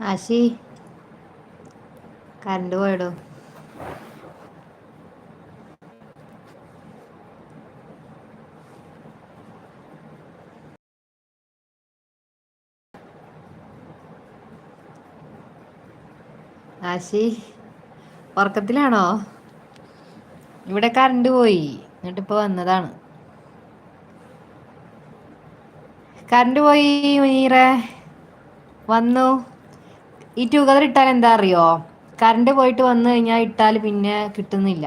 ആശി current പോയടോ. ആശി ഉറക്കത്തിലാണോ? ഇവിടെ current പോയി. എന്നിട്ടിപ്പോ വന്നതാണ്. കറണ്ട് പോയി മുനീറെ വന്നു. ഈ ടുഗദർ ഇട്ടാൽ എന്താ അറിയോ? കറണ്ട് പോയിട്ട് വന്നു കഴിഞ്ഞാൽ ഇട്ടാൽ പിന്നെ കിട്ടുന്നില്ല.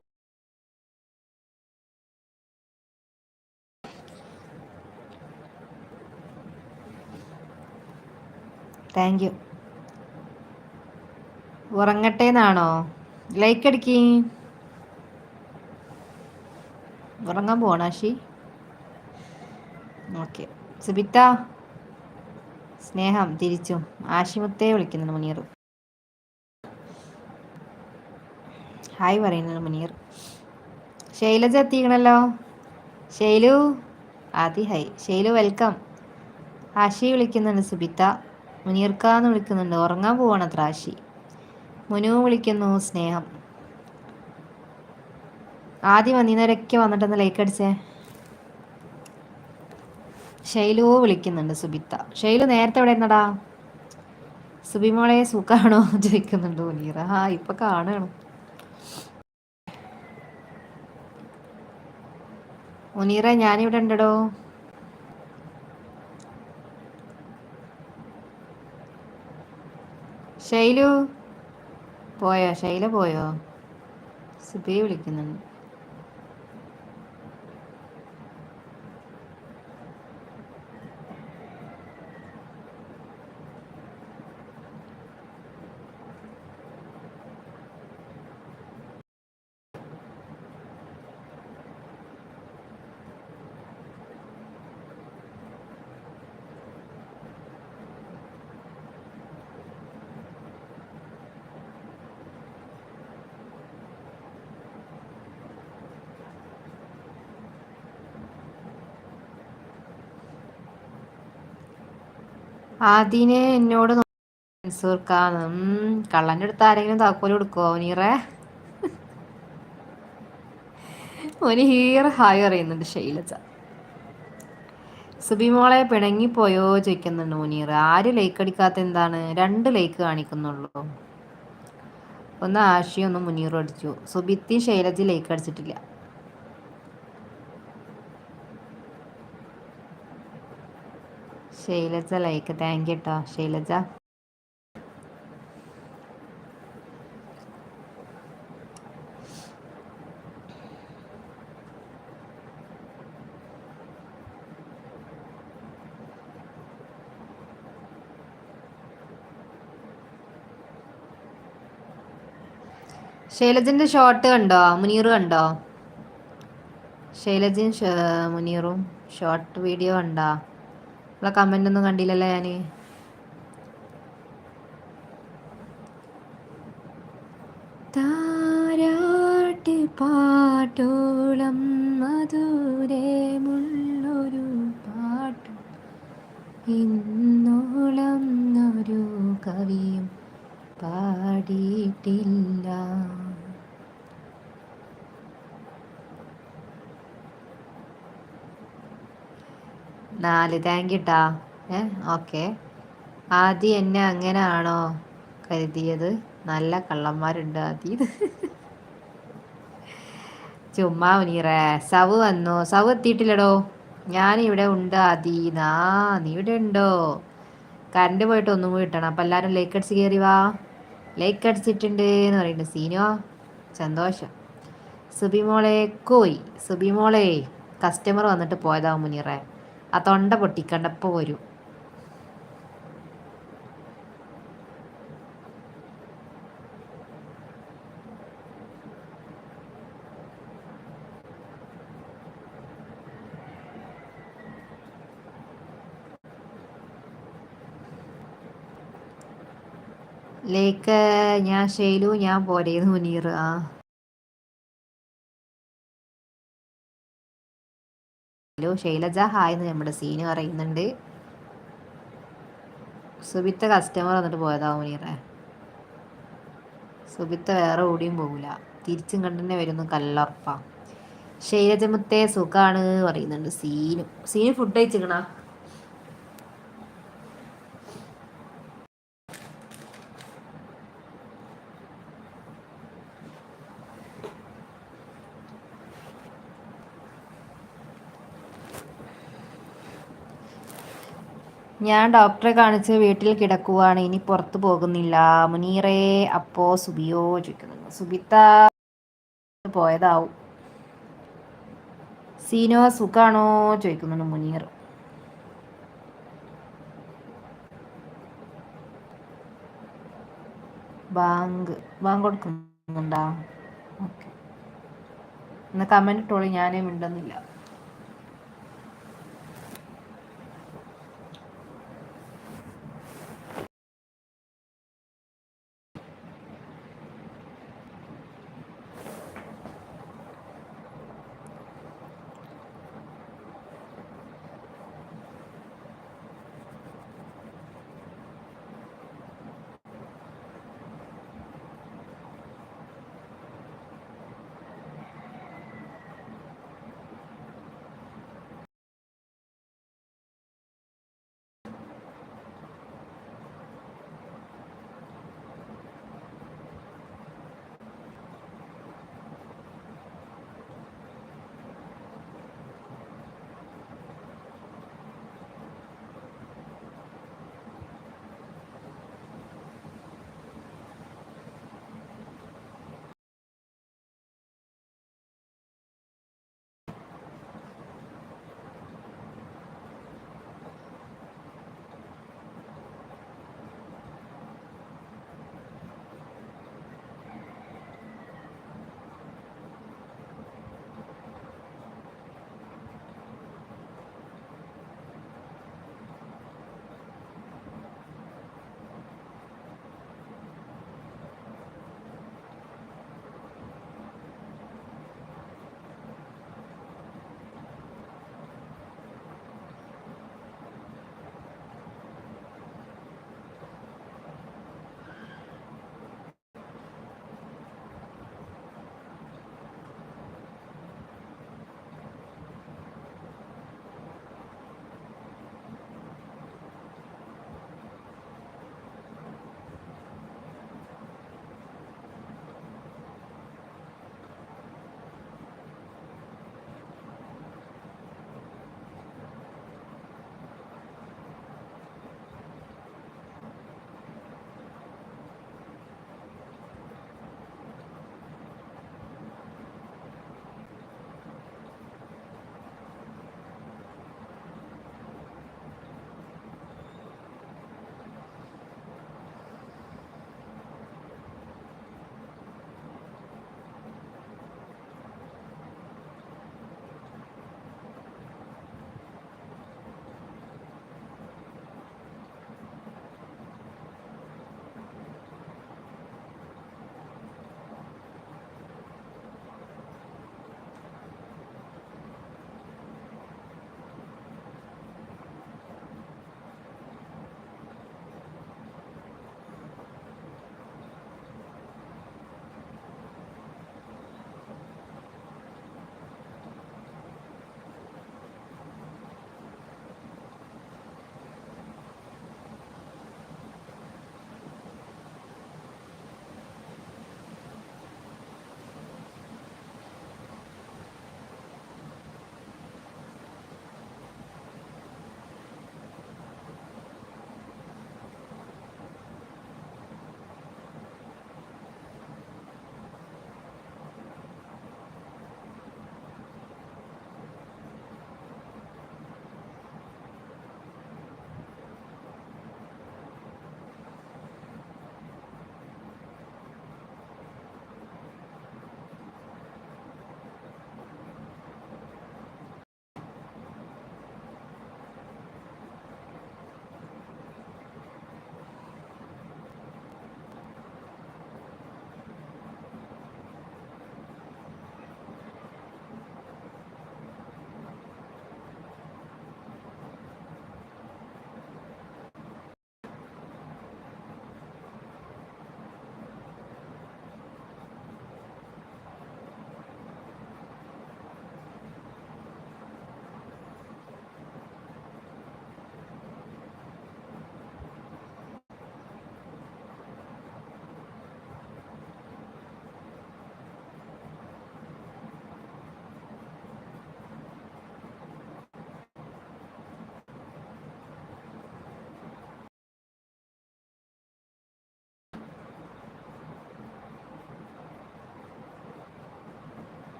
താങ്ക് യു ഉറങ്ങട്ടെ എന്നാണോ ലൈക്ക് അടിക്കി. ഉറങ്ങാൻ പോണാശി ഓക്കെ സുബിത്ത? സ്നേഹം തിരിച്ചും ആശിമത്തെ വിളിക്കുന്നു മുനീർ. ഹായ് പറയുന്നത് മുനീർ. ശൈലജ എത്തിക്കണല്ലോ. ശൈലു ആദി ഹൈ. ശൈലു വെൽക്കം ആശി വിളിക്കുന്നുണ്ട് സുബിത്ത മുനീർക്കാന്ന് വിളിക്കുന്നുണ്ട് ഉറങ്ങാൻ പോവാണ് ആശി. മുനു വിളിക്കുന്നു സ്നേഹം. ആദ്യം വന്നീന്നവരൊക്കെ വന്നിട്ടൊന്ന് ലൈക്ക് അടിച്ചേ. ശൈലു വിളിക്കുന്നുണ്ട് സുബിത്ത. ശൈലു നേരത്തെ എവിടെ ഇരുന്നടാ? സുബിമോളെ സുഖാണോ? ചോദിക്കുന്നുണ്ട് മുനീറ ആ ഇപ്പൊ കാണണം. മുനീറ ഞാനിവിടെ ഉണ്ടടോ? ശൈലു? പോയോ? ശൈല പോയോ? സുബി വിളിക്കുന്നുണ്ട്. ആദ്യനെ എന്നോട് മൻസൂർക്കാന്ന് കള്ളന്റെ അടുത്ത് ആരെങ്കിലും താക്കോൽ കൊടുക്കുമോ നീറേ ഹീർ ഹായ് അറിയുന്നുണ്ട് ശൈലജ. സുബിമോളെ പിണങ്ങിപ്പോയോ ചോദിക്കുന്നുണ്ട് മുനീർ ആര് ലൈക്ക് അടിക്കാത്ത എന്താണ്? രണ്ട് ലൈക്ക് കാണിക്കുന്നുള്ളൂ. ഒന്ന് ആഷിയും ഒന്ന് മുനീറും അടിച്ചു. സുബിത്തി ശൈലജ ലൈക്ക് അടിച്ചിട്ടില്ല. ശൈലജ ലൈക്ക് താങ്ക് യു കേട്ടോ ശൈലജ. ശൈലജിന്റെ ഷോർട്ട് കണ്ടോ? മുനീർ കണ്ടോ? ശൈലജൻ മുനീറും ഷോർട്ട് വീഡിയോ കണ്ടോ? ഉള്ള കമന്റ് ഒന്നും കണ്ടില്ലല്ലോ ഞാൻ താരാട്ടി പാട്ടോളം മധുരമുള്ളൊരു പാട്ട്. ഇന്നോളം ഒരു കവിയും പാടിയിട്ടില്ല. നാല്. താങ്ക് യു ടാ ഏ ഓക്കെ. ആദ്യം എന്നെ അങ്ങനെ ആണോ കരുതിയത്? നല്ല കള്ളന്മാരുണ്ട് ആദ്യം ചുമ്മാ നീറേ സവ് വന്നു. സവ് എത്തിയിട്ടില്ലടോ. ഞാനിവിടെ ഉണ്ട് ആദീനാ നീ ഇവിടെ ഉണ്ടോ? കറണ്ട് പോയിട്ട് ഒന്നും കൂടി കിട്ടണം. അപ്പം എല്ലാവരും ലൈക്ക് അടിച്ച് കയറി വാ. ലൈക്ക് അടിച്ചിട്ടുണ്ട് എന്ന് പറയുന്നുണ്ട് സീനോ. സന്തോഷം. സുബിമോളെ കോയി. സുബിമോളെ കസ്റ്റമർ വന്നിട്ട് പോയതാവും മുനീറേ. ആ തൊണ്ട പൊട്ടിക്കണ്ടപ്പോൾ വരും. ലേക്ക് ഞാൻ ഷെയിലു ഞാൻ പോരേന്ന് മുനീർ. ആ. ഹലോ ശൈലജ. ഹായ് എന്ന് നമ്മുടെ സീന് പറയുന്നുണ്ട്. സുബിത്ത കസ്റ്റമർ വന്നിട്ട് പോയതാ മുനീറെ സുബിത്ത വേറെ ഓടിയും പോകില്ല തിരിച്ചും കണ്ടന്നെ വരുന്നു കല്ലറപ്പ ശൈലജമുത്തെ സുഖാണ് പറയുന്നുണ്ട് സീനും. സീനു ഫുഡ് കഴിച്ചിക്കണ ഞാൻ ഡോക്ടറെ കാണിച്ച് വീട്ടിൽ കിടക്കുവാണ്. ഇനി പുറത്തു പോകുന്നില്ല. മുനീറേ അപ്പോ സുബിയോ ചോദിക്കുന്നു. സുബിത്ത പോയതാവും. സീനോ സുഖാണോ? ചോദിക്കുന്നു മുനീർ. ബാങ്ക് ബാങ്ക് കൊടുക്കുന്നുണ്ടാ? ഓക്കെ. എന്നാ കമന്റ് ഇട്ടോളി. ഞാനേ മിണ്ടുന്നില്ല.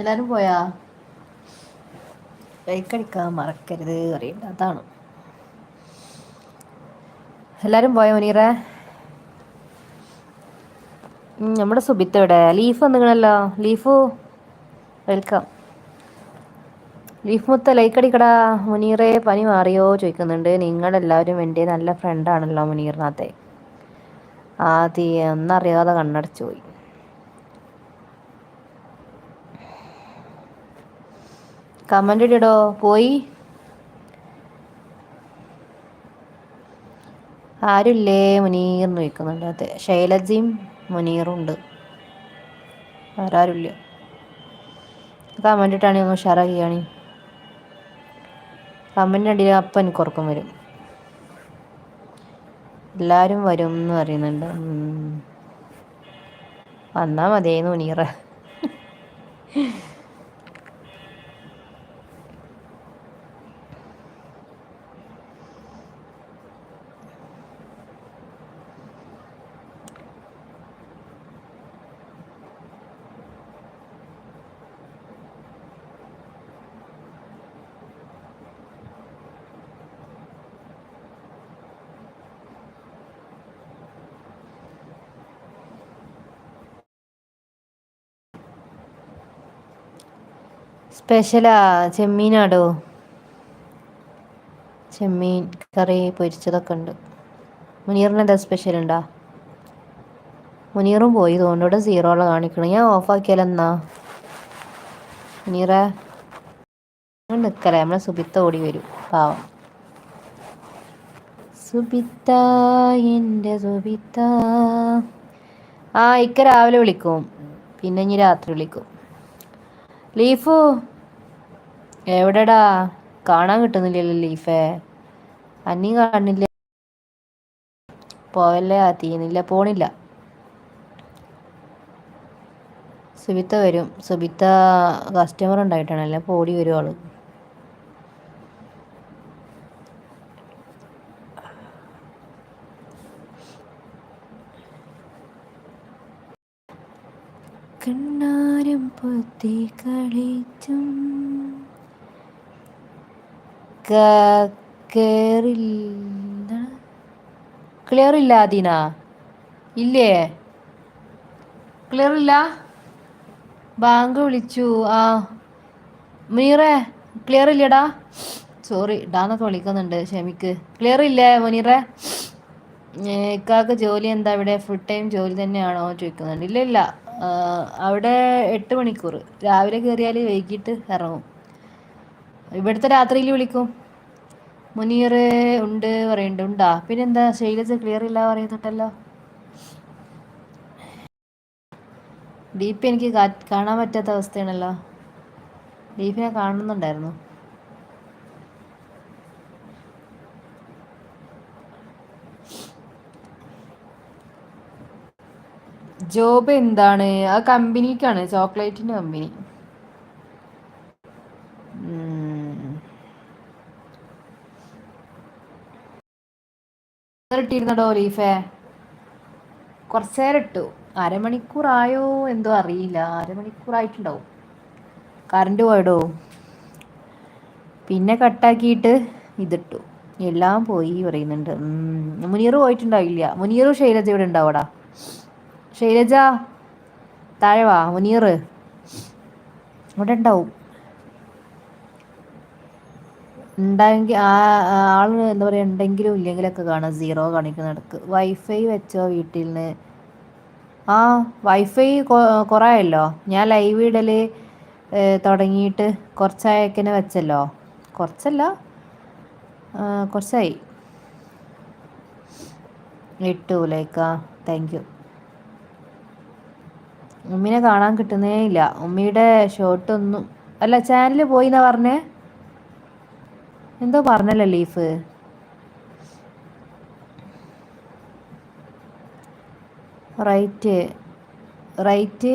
എല്ലാരും പോയാ? ലൈക്കടിക്കാൻ മറക്കരുത് അറിയണ്ട അതാണ്. എല്ലാരും പോയോ മുനീറ? നമ്മുടെ സുബിത്ത് ഇവിടെ ലീഫ് വന്നിങ്ങണല്ലോ ലീഫു വെൽക്കം. ലീഫ് മുത്ത ലൈക്കടിക്കടാ മുനീറെ പനി മാറിയോ ചോദിക്കുന്നുണ്ട്. നിങ്ങളെല്ലാവരും എന്റെ നല്ല ഫ്രണ്ടാണല്ലോ മുനീറിനകത്തെ. ആദ്യം ഒന്നറിയാതെ കണ്ണടച്ചു പോയി. കമന്റ് ഇടോ പോയി. ആരുമില്ലേ മുനീറിന് ചോദിക്കുന്നുണ്ട് അതെ ശൈലജയും മുനീറും ഉണ്ട് ആരാരുമില്ല കമന്റ് ഇട്ടാണെങ്കിൽ ഒന്ന് ഉഷാറാക്കിയാണ് കമന്റ് അടിയിൽ അപ്പം എനിക്ക് ഉറക്കം വരും. എല്ലാവരും വരും എന്ന് പറയുന്നുണ്ട്. വന്നാൽ മതിയായിരുന്നു മുനീറ. സ്പെഷ്യലാ? ചെമ്മീനാടോ? ചെമ്മീൻ കറി പൊരിച്ചതൊക്കെ ഉണ്ട്. മുനീറിന് എന്താ സ്പെഷ്യൽ ഉണ്ടാ? മുനീറും പോയി തോന്നുന്നു സീറോ ഉള്ള കാണിക്കണം. ഞാൻ ഓഫാക്കിയാലെന്നാ മുനീറ? നിൽക്കലേ നമ്മളെ സുബിത്ത ഓടി വരും. പാവം. സുബിത്ത എന്റെ സുബിത്ത. ആ ഇക്ക രാവിലെ വിളിക്കും. പിന്നെ ഇനി രാത്രി വിളിക്കും. ലീഫു? എവിടെടാ? കാണാൻ കിട്ടുന്നില്ലല്ലോ ലീഫേ. അന്നീ കാണില്ല. പോവല്ലേ? ആ തീനില്ല പോണില്ല. സുബിത്ത വരും. സുബിത്ത കസ്റ്റമർ ഉണ്ടായിട്ടാണല്ലേ പോടി വരും ആൾ? കണ്ണാരം പൊത്തി കളിച്ചും ക്ലിയർ ഇല്ല അദീന ഇല്ലേ? ക്ലിയർ ഇല്ല ബാങ്ക് വിളിച്ചു. ആ. മുനീറേ ക്ലിയർ ഇല്ലടാ സോറി ഡാന്നൊക്കെ വിളിക്കുന്നുണ്ട് ക്ഷമിക്ക് ക്ലിയർ ഇല്ലേ മുനീറേ ഇക്കാക്ക് ജോലി എന്താ ഇവിടെ? ഫുൾ ടൈം ജോലി തന്നെയാണോ ചോദിക്കുന്നുണ്ട്. ഇല്ല ഇല്ല. അവിടെ എട്ട് മണിക്കൂർ രാവിലെ കയറിയാൽ വൈകിട്ട് ഇറങ്ങും. ഇവിടുത്തെ രാത്രിയിൽ വിളിക്കും. മുനീർ ഉണ്ട് പറയുന്നുണ്ട്. ഉണ്ടാ? പിന്നെന്താ? ശൈലജ ക്ലിയർ ഇല്ല പറയുന്നുണ്ടല്ലോ. ഡീപ്പ് എനിക്ക് കാണാൻ പറ്റാത്ത അവസ്ഥയാണല്ലോ. ഡീപ്പിനെ കാണുന്നുണ്ടായിരുന്നു. ജോബ് എന്താണ്? ആ കമ്പനിക്കാണ് ചോക്ലേറ്റിന്റെ കമ്പനി ഇട്ടിരുന്നടോ ലീഫേ? കുറച്ചേരം ഇട്ടു അരമണിക്കൂറായോ എന്തോ അറിയില്ല. അരമണിക്കൂറായിട്ടുണ്ടാവും. കറണ്ട് പോയടോ. പിന്നെ കട്ടാക്കിയിട്ട് ഇതിട്ടു. എല്ലാം പോയി പറയുന്നുണ്ട്. മുനീർ പോയിട്ടുണ്ടാവില്ല. മുനീറും ശൈലജ ഇവിടെ ഉണ്ടാവടാ? ശൈലജ താഴെ വാ. മുനീർ ഇവിടെ ഉണ്ടാവും ഉണ്ടായെങ്കിൽ ആ ആൾ എന്താ പറയുക ഉണ്ടെങ്കിലും ഇല്ലെങ്കിലൊക്കെ കാണാം. സീറോ കാണിക്കുന്നിടക്ക്. വൈഫൈ വെച്ചോ വീട്ടിൽ നിന്ന് ആ വൈഫൈ കുറേയല്ലോ. ഞാൻ ലൈവ് ഇടൽ തുടങ്ങിയിട്ട് കുറച്ചായക്കനെ വെച്ചല്ലോ. കുറച്ചല്ല കുറച്ചായി. ഇട്ടു ലൈക്ക. താങ്ക് യു ഉമ്മിനെ കാണാൻ കിട്ടുന്നേ ഇല്ല. ഉമ്മിയുടെ ഷോട്ടൊന്നും അല്ല ചാനൽ പോയി എന്നാ പറഞ്ഞേ? എന്തോ പറഞ്ഞല്ലോ ലീഫ് റൈറ്റ് റൈറ്റ്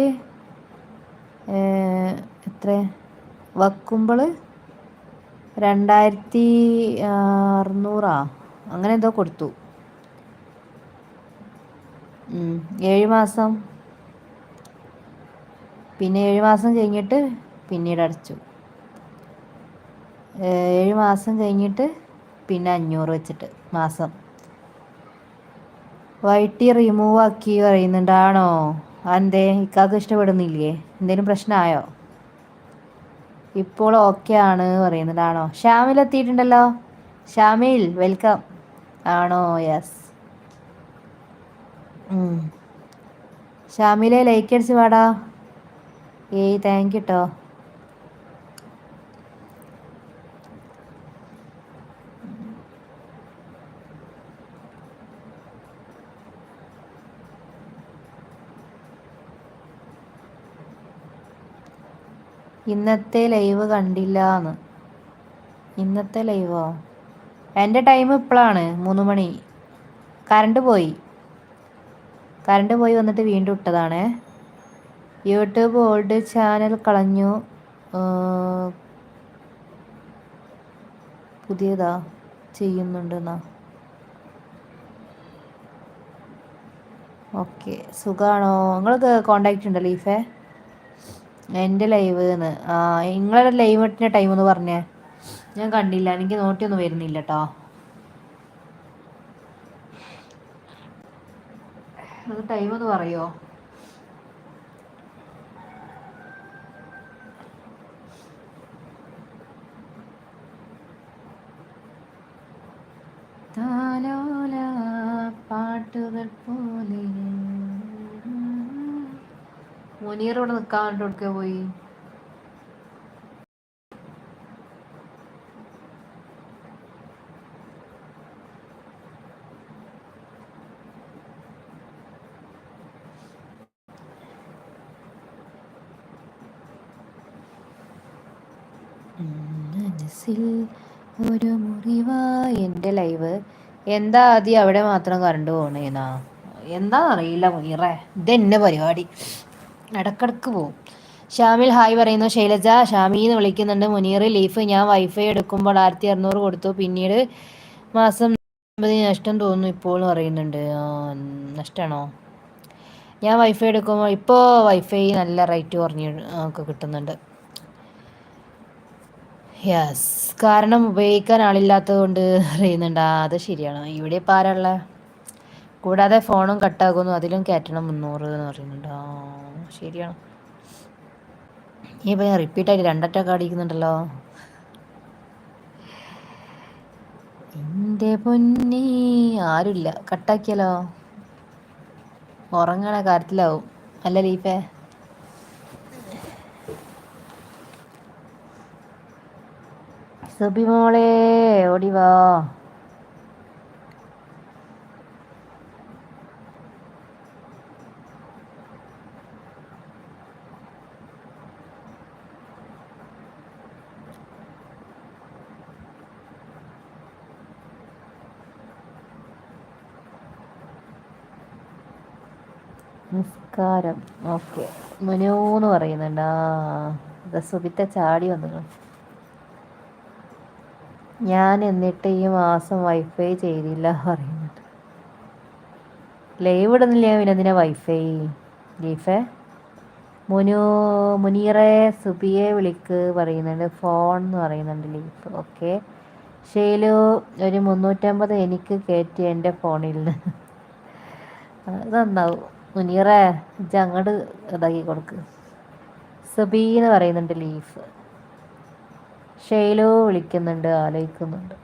എത്ര വക്കുമ്പോൾ രണ്ടായിരത്തി അറുന്നൂറാ. അങ്ങനെ എന്തോ കൊടുത്തു. ഏഴ് മാസം. പിന്നെ ഏഴ് മാസം കഴിഞ്ഞിട്ട് പിന്നീട് അടച്ചു. ഏഴ് മാസം കഴിഞ്ഞിട്ട് പിന്നെ അഞ്ഞൂറ് വെച്ചിട്ട് മാസം. വൈറ്റി റിമൂവ് ആക്കി പറയുന്നുണ്ടാണോ? അതെന്തേ? ഇക്കാക്ക് ഇഷ്ടപ്പെടുന്നില്ലേ? എന്തേലും പ്രശ്നമായോ ഇപ്പോൾ ഓക്കെ ആണ് പറയുന്നുണ്ടാണോ? ഷാമിൽ എത്തിയിട്ടുണ്ടല്ലോ. ഷാമിൽ വെൽക്കം ആണോ? യെസ് ഷാമിലെ ലൈക്ക് അടിച്ച് പാടാ. ഏയ് താങ്ക് യു കേട്ടോ ഇന്നത്തെ ലൈവ് കണ്ടില്ല എന്ന്. ഇന്നത്തെ ലൈവോ? എന്റെ ടൈം ഇപ്പോഴാണ് മൂന്ന് മണി. കറണ്ട് പോയി. കറണ്ട് പോയി വന്നിട്ട് വീണ്ടും ഇട്ടതാണ്. യൂട്യൂബ് ഓൾഡ് ചാനൽ കളഞ്ഞു. പുതിയതാ ചെയ്യുന്നുണ്ടെന്നാ. ഓക്കെ സുഖമാണോ നിങ്ങൾക്ക് കോണ്ടാക്റ്റ് ഉണ്ടല്ലോ ലീഫേ? എന്റെ ലൈവ് ആ നിങ്ങളുടെ ലൈവ് ഇട്ടിന്റെ ടൈം എന്ന് പറഞ്ഞേ. ഞാൻ കണ്ടില്ല. എനിക്ക് നോട്ടിയൊന്നും വരുന്നില്ല കേട്ടോ ടൈം ഒന്ന് പറയോ? പാട്ടുകൾ പോലെ മുനീർ ഇവിടെ നിൽക്കാൻ കൊടുക്കുക പോയി? മനസ്സിൽ ഒരു മുറിവാ എന്റെ ലൈവ്. എന്താ ആദ്യം അവിടെ മാത്രം കറണ്ട് പോണേന്നാ? അറിയില്ല മുനീറേ. ഇതെന്നെ പരിപാടി. ഇടക്കിടക്ക് പോവും. ഷാമിൽ ഹായ് പറയുന്നു. ശൈലജ ഷാമി എന്ന് വിളിക്കുന്നുണ്ട്. മുനീർ ലീഫ് ഞാൻ വൈഫൈ എടുക്കുമ്പോൾ ആയിരത്തി അറുന്നൂറ് കൊടുത്തു. പിന്നീട് മാസം നഷ്ടം തോന്നുന്നു ഇപ്പോൾ പറയുന്നുണ്ട്. നഷ്ടമാണോ? ഞാൻ വൈഫൈ എടുക്കുമ്പോൾ ഇപ്പോൾ വൈഫൈ നല്ല റേറ്റ് കുറഞ്ഞ് ഒക്കെ കിട്ടുന്നുണ്ട്. യെസ്. കാരണം ഉപയോഗിക്കാൻ ആളില്ലാത്തത് കൊണ്ട് അറിയുന്നുണ്ട് അത് ശരിയാണ്. ഇവിടെ ഇപ്പോൾ ആരാള കൂടാതെ ഫോണും കട്ടാകുന്നു. അതിലും കയറ്റണം മുന്നൂറ് എന്ന് പറയുന്നുണ്ട്. ശരിയാണ്. ഈ പയ്യൻ റിപ്പീറ്റായിട്ട് രണ്ടറ്റൊക്കെ അടിക്കുന്നുണ്ടല്ലോ എന്റെ പൊന്നി ആരുമില്ല. കട്ടാക്കിയാലോ ഉറങ്ങണ കാര്യത്തിലാവും. അല്ല ലീഫേ. സുബിമോളെ ഓടിവാ നിസ്കാരം ഓക്കെ. മുനൂന്ന് പറയുന്നുണ്ട്. ആ സുബിത്ത ചാടി വന്നു. ഞാൻ എന്നിട്ട് ഈ മാസം വൈഫൈ ചെയ്തില്ല പറയുന്നുണ്ട്. ലൈവ് ഇടുന്നില്ല പിന്നെ വൈഫൈ? ലീഫേ? മുനു മുനീറെ സുബിയെ വിളിക്ക് പറയുന്നുണ്ട്. ഫോൺ എന്ന് പറയുന്നുണ്ട് ലീഫ്. ഓക്കെ. ഷെയിലു ഒരു മുന്നൂറ്റമ്പത് എനിക്ക് കയറ്റി എന്റെ ഫോണിൽ നിന്ന്. അത് നന്നാവും. മുനീറേ ഇജ്ജ് അങ്ങോട്ട് ഇതാക്കി കൊടുക്ക്. സബീന്ന് പറയുന്നുണ്ട് ലീഫ്. ഷെയ്ലോ വിളിക്കുന്നുണ്ട് ആലോചിക്കുന്നുണ്ട്.